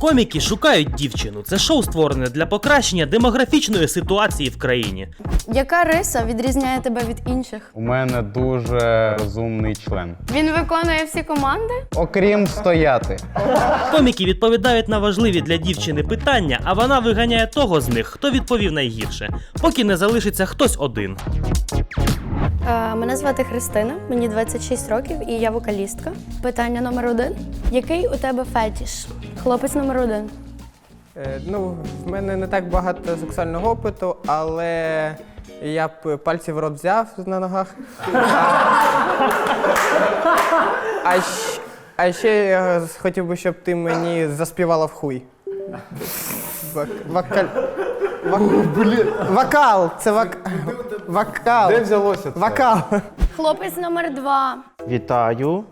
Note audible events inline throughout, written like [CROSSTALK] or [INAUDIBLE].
Коміки шукають дівчину. Це шоу створене для покращення демографічної ситуації в країні. Яка риса відрізняє тебе від інших? У мене дуже розумний член. Він виконує всі команди? Окрім стояти. Коміки відповідають на важливі для дівчини питання, а вона виганяє того з них, хто відповів найгірше, поки не залишиться хтось один. Е, мене звати Христина, мені 26 років і я вокалістка. Питання номер один. Який у тебе фетіш? Хлопець номер один. Е, Ну, в мене не так багато сексуального опиту, але я б пальці в рот взяв на ногах. А, щ- а ще я хотів би, щоб ти мені заспівала в хуй. Вок, вокаль... Вок... Вокал! Це вок... вокал. Де взялося це? Вокал. Хлопець номер два. Вітаю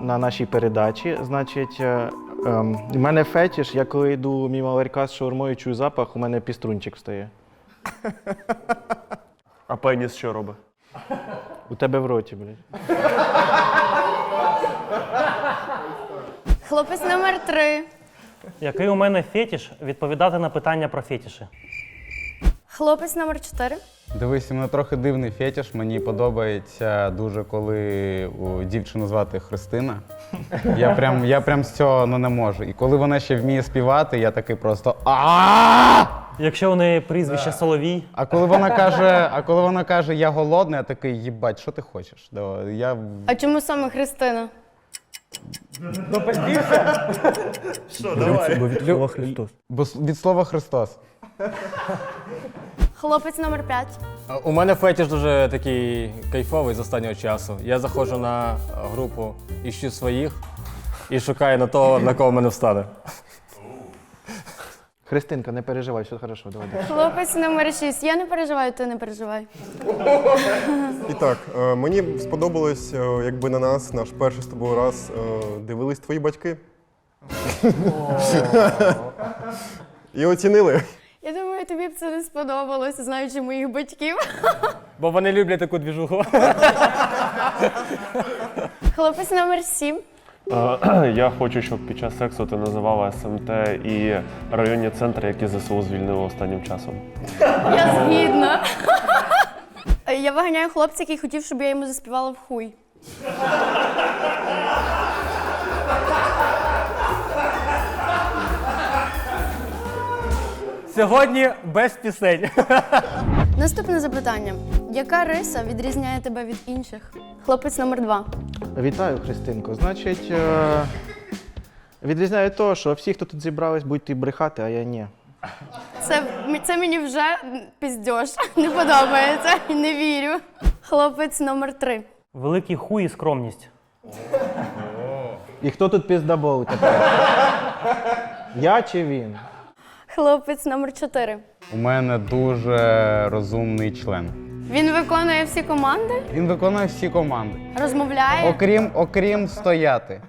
на нашій передачі. Значить, е, ем, в мене фетіш, я коли йду мимо ларька з шаурмою, чую запах, у мене піструнчик встає. [LAUGHS] А пеніс що робить? У тебе в роті, блядь. Хлопець номер три. Який у мене фетіш відповідати на питання про фетіші? Хлопець номер чотири. Дивись, у мене трохи дивний фетиш. Мені подобається дуже, коли у дівчину звати Христина. Я прям, я прям з цього ну, не можу. І коли вона ще вміє співати, я такий просто а Якщо у неї прізвище Соловій, А коли вона каже, а коли вона каже, я голодний, я такий, їбать, що ти хочеш? Давай, Я А чому саме Христина? Бо с- від слова Христос. Хлопець номер 5. У мене фетіш дуже такий кайфовий з останнього часу. Я заходжу на групу іщу своїх і шукаю на того, на кого мене встане. Христинка, не переживай, все хорошо, давай. давай. Хлопець номер 6. Я не переживаю, ти не переживай. І так, е, мені сподобалось, е, якби на нас наш перший з тобою раз е, дивились твої батьки. І оцінили. Я думаю, тобі б це не сподобалося, знаючи моїх батьків. Бо вони люблять таку двіжуху. Хлопець номер 7. [CLEARS THROAT] Я хочу, щоб під час сексу ти називала СМТ і районні центри, які ЗСУ звільнили останнім часом. Я згідна. Я виганяю хлопця, який хотів, щоб я йому заспівала в хуй. Сьогодні без пісень. Наступне запитання. Яка риса відрізняє тебе від інших? Хлопець номер два. Вітаю, Христинко. Значить, е, відрізняю того, що всі, хто тут зібрались, будуть і брехати, а я ні. Це, це мені вже піздьош. [LAUGHS] Не подобається. Не вірю. Хлопець номер три. великий хуй і скромність. І хто тут піздабол тепер? Я чи він? Хлопець номер чотири. У мене дуже розумний член. Він виконує всі команди, Він виконує всі команди. розмовляє. Окрім, окрім стояти.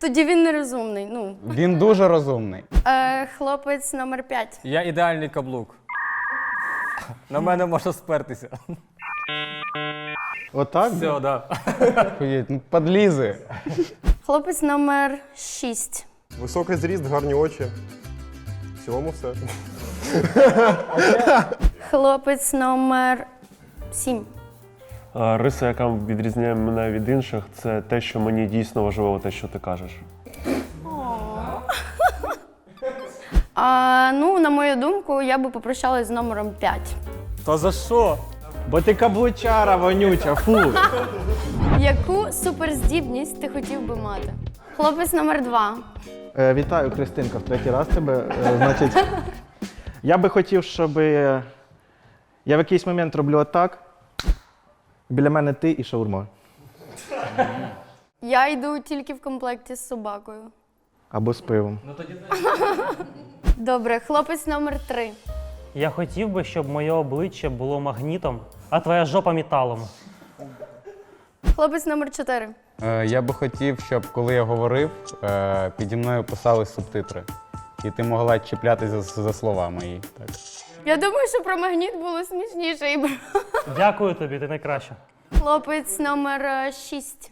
Тоді він нерозумний. Ну. Він дуже розумний. Е, хлопець номер п'ять. Я ідеальний каблук. На мене можна спертися. Отак? Все, да. Охуєть, ну, Подлізи. Хлопець номер шість. Високий зріст, гарні очі. В цілому все. Хлопець номер сім. Риса, яка відрізняє мене від інших, це те, що мені дійсно важливо, те, що ти кажеш. А, ну, на мою думку, я би попрощалась з номером 5. Та за що? Бо ти каблучара вонюча, фу. Яку суперздібність ти хотів би мати? Хлопець номер 2. Е, вітаю, Христинка, в третій раз тебе. Е, значить, я би хотів, щоб я в якийсь момент роблю отак. Біля мене ти і шаурма. Я йду тільки в комплекті з собакою. Або з пивом. [LAUGHS] Добре, хлопець номер 3. Я хотів би, щоб моє обличчя було магнітом, а твоя жопа металом. Хлопець номер 4. Е, Я би хотів, щоб коли я говорив, е, піді мною писались субтитри. І ти могла чіплятися за, за слова мої. Так. Я думаю, що про магніт було смішніше. і Дякую тобі, ти найкраща. Хлопець номер 6.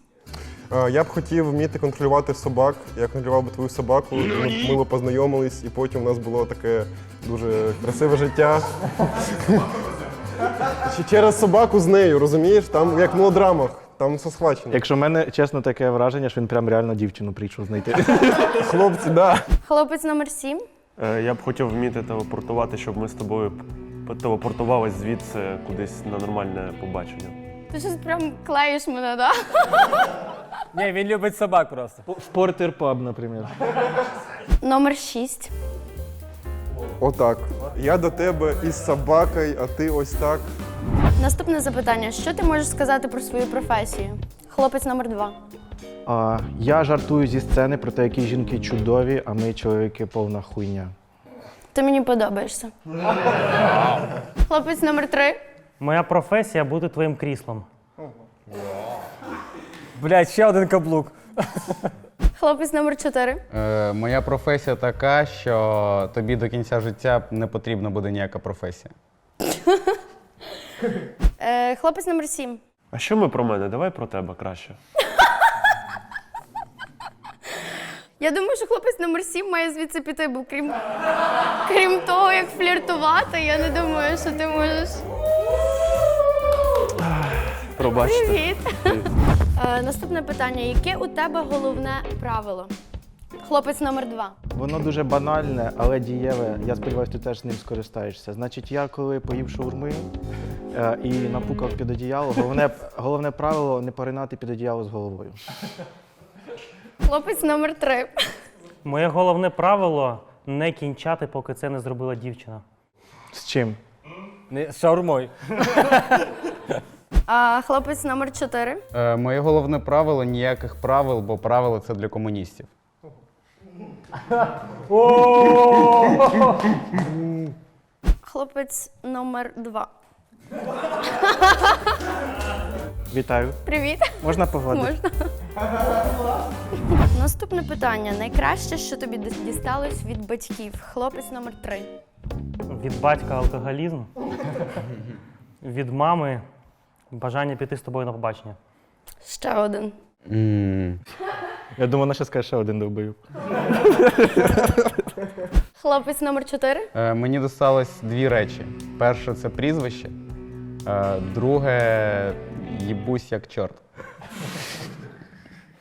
Е, Я б хотів вміти контролювати собак. Я контролював би твою собаку, ми б мило познайомились, і потім у нас було таке дуже красиве життя. [LAUGHS] Чи через собаку з нею, розумієш? Там як в мелодрамах, там все схвачено. Якщо в мене чесно таке враження, що він прям реально дівчину прийшов знайти. [LAUGHS] Хлопці, да. Хлопець номер 7. Е, Я б хотів вміти телепортувати, щоб ми з тобою телепортувались звідси кудись на нормальне побачення. Ти щось прям клеїш мене, так? [LAUGHS] Ні, він любить собак просто. В Портер паб, наприклад. Номер 6. Отак. Я до тебе із собакою, а ти ось так. Наступне запитання: що ти можеш сказати про свою професію? Хлопець номер 2. А, я жартую зі сцени про те, які жінки чудові, а ми чоловіки повна хуйня. Ти мені подобаєшся. Хлопець номер 3. Моя професія бути твоїм кріслом. Блядь, ще один каблук. Хлопець номер 4. Е, моя професія така, що тобі до кінця життя не потрібна буде ніяка професія. [LAUGHS] Е, хлопець номер 7. А що ми про мене? Давай про тебе краще. Я думаю, що хлопець номер 7 має звідси піти, бо крім, крім того, як фліртувати, я не думаю, що ти можеш. Пробачте. Привіт. Е, наступне питання: яке у тебе головне правило? Хлопець номер 2. Воно дуже банальне, але дієве. Я сподіваюся, ти теж ним скористаєшся. Значить, я коли поїв шаурми е, і напукав під одіяло, головне, головне правило не поринати під одіяло з головою. Хлопець номер 3. Моє головне правило не кінчати, поки це не зробила дівчина. З чим? Не, з шаурмою. А, хлопець номер 4. Е, моє головне правило ніяких правил, бо правила це для комуністів. Хлопець номер 2. Вітаю. Привіт. Можна погладити? Можна. Наступне питання. Найкраще, що тобі дісталось від батьків. Хлопець номер 3. Від батька алкоголізм, від мами бажання піти з тобою на побачення. Ще один. Я думаю, вона ще скаже ще один довбою. Хлопець номер 4. Е, мені досталось дві речі. Перше це прізвище, е, друге їбусь як чорт.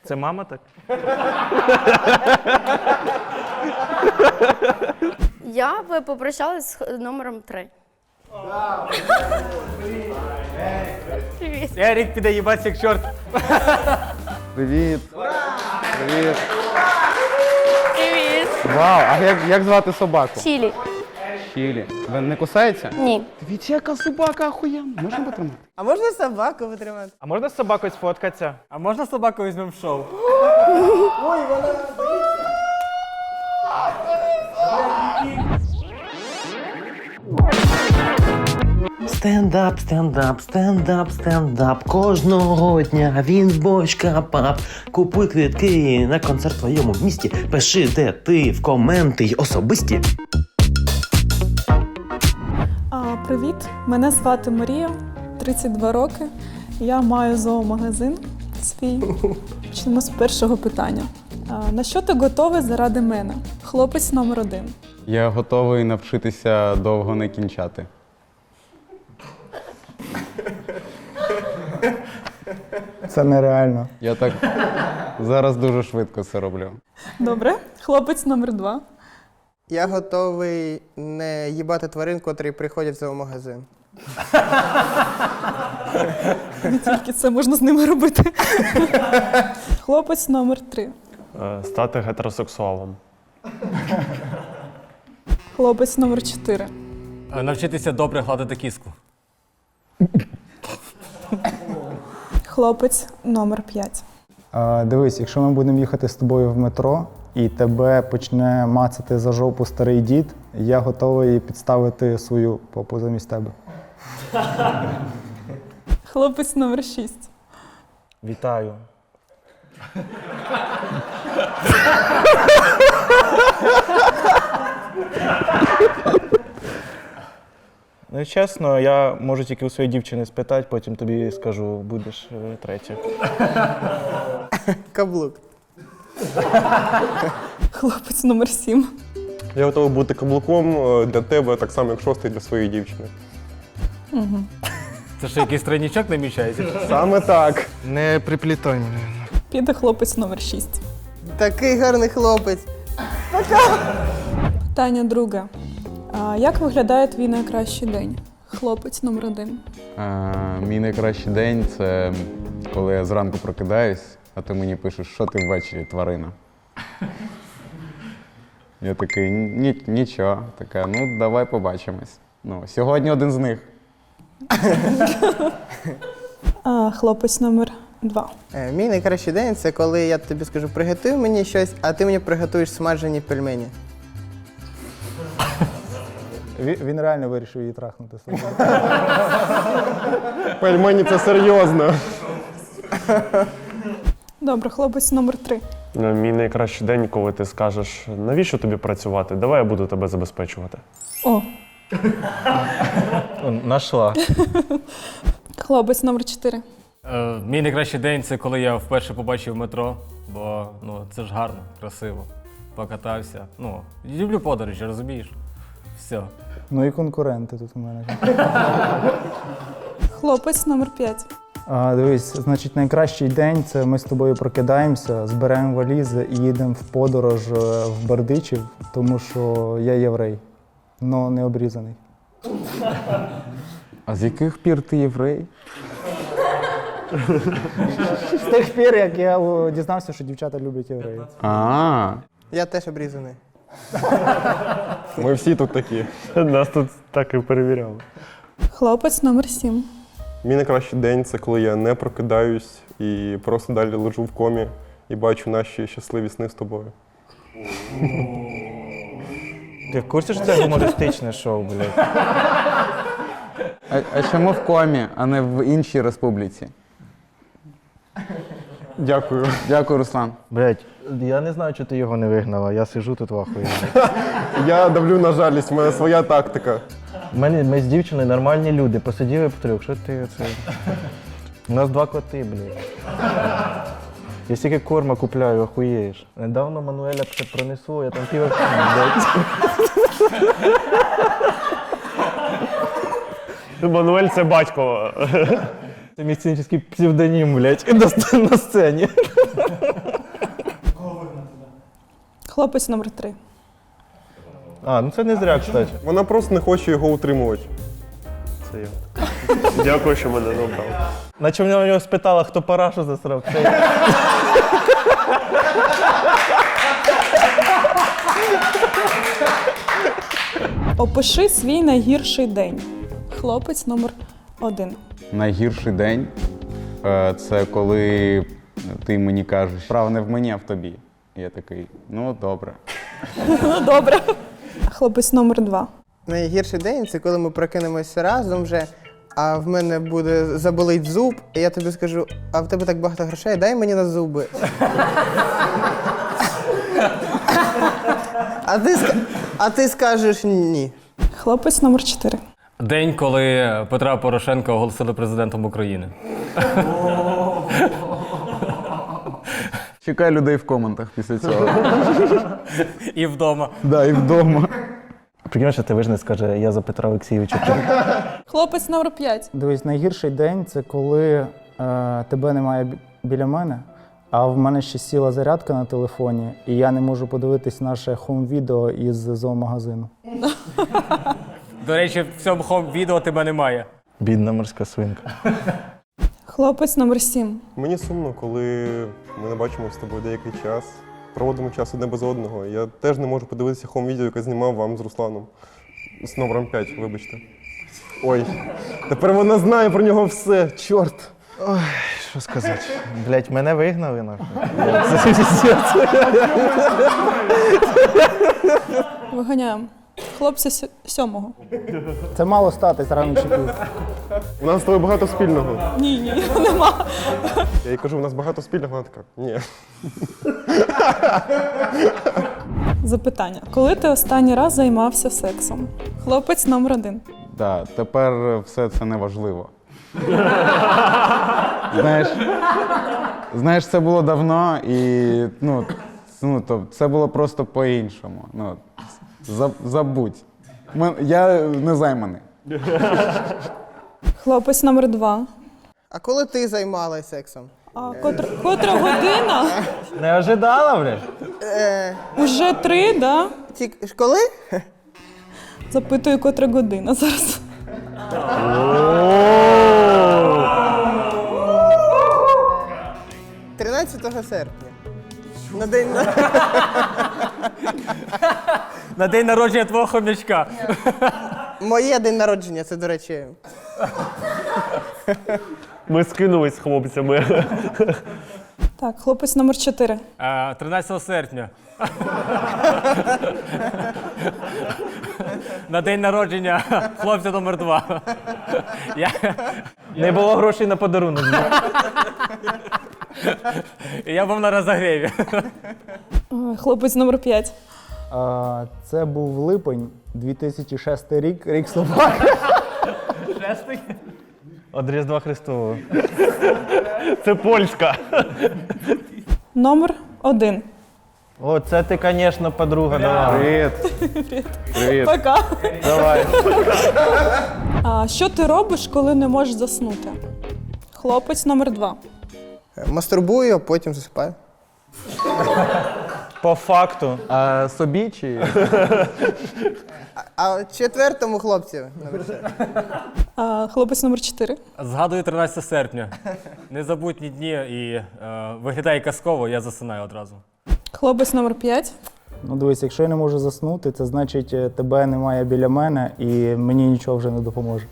Це мама так? Я би попрощалась з номером 3. Привіт. Ерік піде їбатися як чорт. Привіт! Привіт! Привіт. Вау! А як, як звати собаку? Чілі. Чілі. Ви не кусається? Ні. Дивіться, яка собака охуєнна. Можна потримати? А можна собаку витримати? А можна з собакою сфоткатися? А можна собаку візьмемо в шоу? [GASPS] Стендап, стендап, стендап, стендап. Кожного дня він в бочка пап. Купуй квитки на концерт в твоєму місті. Пиши, де ти в коменти й особисті. А, привіт, мене звати Марія, 32 роки. Я маю зоомагазин свій. Почнемо з першого питання. А, на що ти готовий заради мене? Хлопець номер один. Я готовий навчитися довго не кінчати. Це нереально. Я так зараз дуже швидко це роблю. Добре, хлопець номер два. Я готовий не їбати тварин, котрі приходять в зоомагазин. Не тільки це можна з ними робити. Хлопець номер три. Е, Стати гетеросексуалом. Хлопець номер чотири. Е, Навчитися добре гладити кіску. Хлопець номер п'ять. А, дивись, якщо ми будемо їхати з тобою в метро і тебе почне мацати за жопу старий дід, я готовий підставити свою попу замість тебе. Хлопець номер шість. Вітаю. Ну, чесно, я можу тільки у своєї дівчини спитати, потім тобі скажу, будеш е, третя. Каблук. Хлопець номер 7. Я готовий бути каблуком е, для тебе, так само, як шостий для своєї дівчини. Це що, якийсь тройнічок намічається? Саме так. Не приплітай мене. Піде хлопець номер 6. Такий гарний хлопець. Питання друге. А, як виглядає твій найкращий день? Хлопець номер 1. Е, мій найкращий день це коли я зранку прокидаюсь, а ти мені пишеш, що ти ввечері, тварина. [LAUGHS] Я такий, «Ні- нічого. Така, ну давай побачимось. Ну, сьогодні один з них. [LAUGHS] А, хлопець номер 2. Е, Мій найкращий день це коли я тобі скажу, приготуй мені щось, а ти мені приготуєш смажені пельмені. Він, він реально вирішив її трахнути. Пельмені це серйозно. Добре, хлопець номер 3. Е, Мій найкращий день, коли ти скажеш, навіщо тобі працювати? Давай я буду тебе забезпечувати. О, Нашла. [LAUGHS] хлопець номер 4. Е, мій найкращий день це коли я вперше побачив метро, бо ну, це ж гарно, красиво. Покатався. Ну, люблю подорожі, розумієш? Все. Ну і конкуренти тут у мене. [LAUGHS] Хлопець номер 5. А, дивись, значить, найкращий день це ми з тобою прокидаємося, зберемо валізи і їдемо в подорож е, в Бердичів, тому що я єврей, але не обрізаний. А з яких пір ти єврей? З тих пір, як я о, дізнався, що дівчата люблять євреїв. А, Я теж обрізаний. Ми всі тут такі. Нас тут так і перевіряли. Хлопець номер 7. Мій найкращий день це коли я не прокидаюсь і просто далі лежу в комі і бачу наші щасливі сни з тобою. Ти в курсі, що це гумористичне шоу, блядь? а, а чому в комі, а не в іншій республіці? Дякую. Дякую, Руслан. Блядь, я не знаю, чи ти його не вигнала. Я сижу тут в ахуї. Я давлю на жалість, в мене своя тактика. Мене, ми з дівчиною нормальні люди, посиділи трьох. Що ти це? У нас два коти, блядь. Я стільки корма купляю, охуєєш. Недавно Мануеля ще пронесло, я там пів блядь. Мануель це батько. Це мій сценічний псевдонім, блядь, на, на сцені. Хлопець номер 3. А, ну це не зря, кстати. Вона просто не хоче його утримувати. Це я. Дякую, що мене набрав. Наче вона у нього спитала, хто парашу засрав. Це... Опиши свій найгірший день. Хлопець номер 1. Найгірший день е, це коли ти мені кажеш, справа не в мені, а в тобі. Я такий, ну добре. Ну, добре. Хлопець номер 2. Найгірший день це коли ми прокинемося разом вже, а в мене буде заболить зуб, і я тобі скажу, а в тебе так багато грошей, дай мені на зуби. А ти, а ти скажеш ні. Хлопець номер 4. День, коли Петра Порошенка оголосили президентом України. Чекай людей в коментах після цього. І вдома. Да, і вдома. Прикинь, що ти вижне скаже, я за Петра Олексійовича. Хлопець номер 5. Дивись, найгірший день це коли е, тебе немає бі- біля мене, а в мене ще сіла зарядка на телефоні, і я не можу подивитись наше хом-відео із зоомагазину. [LAUGHS] До речі, в цьому хом відео тебе немає. Бідна морська свинка. Хлопець номер 7. Мені сумно, коли ми не бачимося з тобою деякий час, проводимо час одне без одного. Я теж не можу подивитися хом-відео, яке знімав вам з Русланом. З номером 5, вибачте. Ой, тепер вона знає про нього все. Чорт. Що сказати? Блять, мене вигнали нахуй. Виганяємо. Хлопця сьомого. Це мало статись рано чи пізно. У нас з тобою багато спільного. Ні, ні, [LAUGHS] нема. Я їй кажу, у нас багато спільного, вона така. Ні. Запитання. Коли ти останній раз займався сексом? Хлопець номер 1. Да, тепер все це не важливо. Знаєш, знаєш, це було давно і ну, ну, то, це було просто по-іншому. Ну, за- забудь. Ми- Я не займаний. Хлопець номер два. А коли ти займалась сексом? А котра, котра година? Не ожидала, блядь? Е, Уже три, да? ті- коли? Запитую, котра година зараз. – 13 серпня. На день на... [LAUGHS] на день народження твого хомячка. Моє день народження, це, до речі. Ми скинулись з хлопцями. Так, хлопець номер 4. Е, 13 серпня. на день народження хлопця номер 2. я, Не було грошей на подарунок. я був на розогріві. Е, хлопець номер 5 це був липень, 2006 рік, рік собаки. Од Різдва Христового. Це польська. Номер один. О, це ти, звісно, подруга. Давай. Привіт. Привіт. Пока. Давай. А що ти робиш, коли не можеш заснути? Хлопець номер два. Мастурбую, а потім засипаю. По факту. А собі чи? А четвертому хлопцю. А, хлопець номер чотири. Згадую 13 серпня. Незабутні дні і е, виглядає казково, я засинаю одразу. Хлопець номер п'ять. Ну дивись, якщо я не можу заснути, це значить е, тебе немає біля мене і мені нічого вже не допоможе.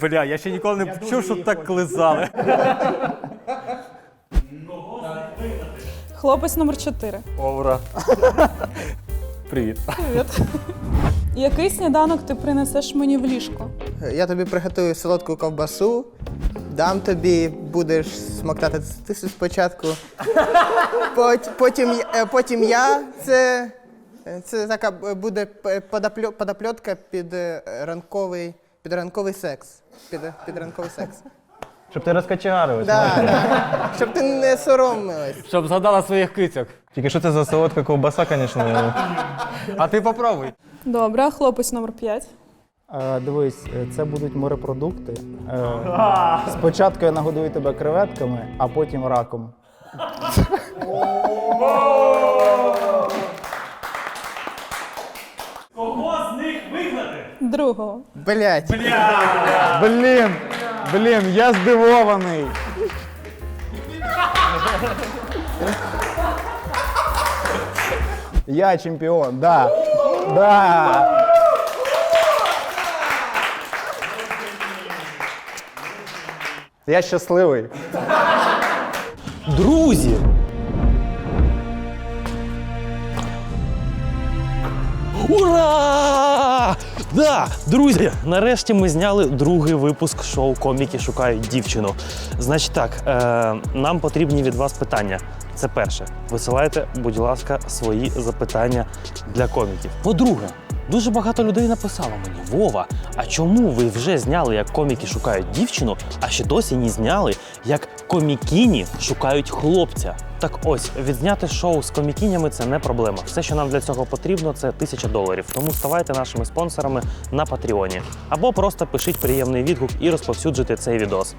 Бля, я ще ніколи не чув, щоб так клизали. Хлопець номер чотири. Овра. [LAUGHS] Привіт. Привіт. Який сніданок ти принесеш мені в ліжко? Я тобі приготую солодку ковбасу, дам тобі, будеш смоктати ти спочатку. Пот- Потім, я- е, потім я. Це, це така буде п- подапльо- подапльотка під е, ранковий, під ранковий секс. Під, під ранковий секс. Щоб ти розкачегарився. Да, да. Щоб ти не соромилась. Щоб згадала своїх кицьок. Тільки що це за солодка ковбаса, звісно. А ти попробуй. Добре, хлопець номер п'ять. Е, дивись, е, це будуть морепродукти. Е, спочатку я нагодую тебе креветками, а потім раком. Кого з них вигнати? Другого. Блять. Блін, блін, я здивований. Я чемпіон, да. Да. Я щасливий. Друзі! Ура! Да, друзі, нарешті ми зняли другий випуск шоу Коміки шукають дівчину. Значить так, е, нам потрібні від вас питання. Це перше. Висилайте, будь ласка, свої запитання для коміків. По-друге, дуже багато людей написало мені: Вова, а чому ви вже зняли, як коміки шукають дівчину, а ще досі не зняли, як комікіні шукають хлопця? Так ось, відзняти шоу з комікінями це не проблема. Все, що нам для цього потрібно, це тисяча доларів. Тому ставайте нашими спонсорами на Патреоні. Або просто пишіть приємний відгук і розповсюджуйте цей відос.